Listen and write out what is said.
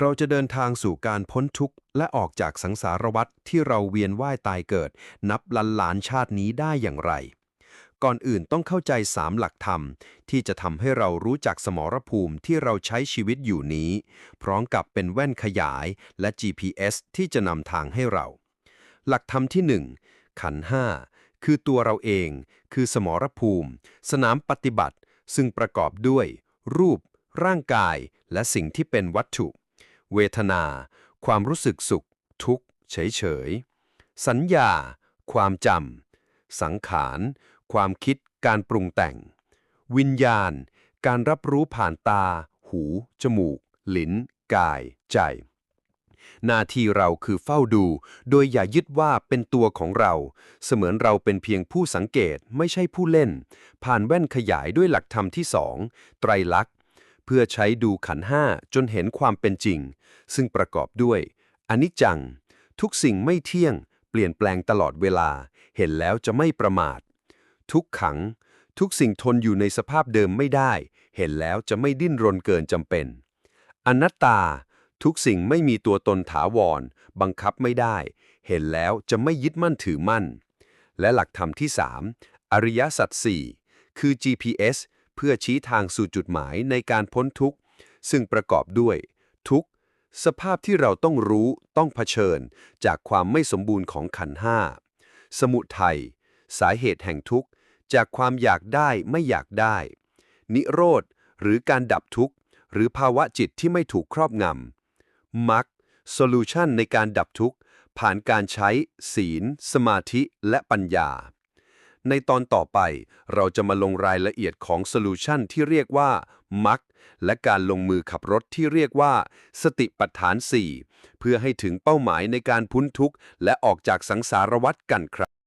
เราจะเดินทางสู่การพ้นทุกข์และออกจากสังสารวัฏที่เราเวียนว่ายตายเกิด นับล้านล้านชาตินี้ได้อย่างไร ก่อนอื่นต้องเข้าใจสามหลักธรรม ที่จะทำให้เรารู้จักสมรภูมิที่เราใช้ชีวิตอยู่นี้ พร้อมกับเป็นแว่นขยายและ GPS ที่จะนำทางให้เรา หลักธรรมที่หนึ่งขันห้าคือตัวเราเอง คือสมรภูมิ สนามปฏิบัติ ซึ่งประกอบด้วย รูป ร่างกาย และสิ่งที่เป็นวัตถุ เวทนา ความรู้สึกสุข ทุกข์ เฉยๆสัญญา ความจำ สังขาร ความคิด การปรุงแต่ง วิญญาณ การรับรู้ผ่านตา หู จมูก ลิ้น กาย ใจ หน้าที่เราคือเฝ้าดู โดยอย่ายึดว่าเป็นตัวของเรา เสมือนเราเป็นเพียงผู้สังเกต ไม่ใช่ผู้เล่น ผ่านแว่นขยายด้วยหลักธรรมที่สอง ไตรลักษณ เพื่อใช้ดูขันห้าจนเห็นความเป็นจริง ซึ่งประกอบด้วยอนิจจัง ทุกสิ่งไม่เที่ยง เปลี่ยนแปลงตลอดเวลา เห็นแล้วจะไม่ประมาท ทุกขัง ทุกสิ่งทนอยู่ในสภาพเดิมไม่ได้ เห็นแล้วจะไม่ดิ้นรนเกินจำเป็น อนัตตา ทุกสิ่งไม่มีตัวตนถาวร บังคับไม่ได้ เห็นแล้วจะไม่ยึดมั่นถือมั่น และหลักธรรมที่ 3 อริยสัจสี่คือ GPS เพื่อชี้ทางสู่จุดหมายในการพ้นทุกข์ ซึ่งประกอบด้วย ทุกข์ สภาพที่เราต้องรู้ต้องเผชิญ จากความไม่สมบูรณ์ของขันห้าสมุทัยสาเหตุแห่งทุกข์ จากความอยากได้ไม่อยากได้ นิโรธ หรือการดับทุกข์ หรือภาวะจิตที่ไม่ถูกครอบงำมรรคโซลูชันในการดับทุกข์ ผ่านการใช้ ศีล สมาธิและปัญญา ในตอนต่อไป เราจะมาลงรายละเอียดของโซลูชันที่เรียกว่ามักและการลงมือขับรถที่เรียกว่า สติปัฏฐาน 4 เพื่อให้ถึงเป้าหมายในการพ้นทุกข์และออกจากสังสารวัฏกันครับ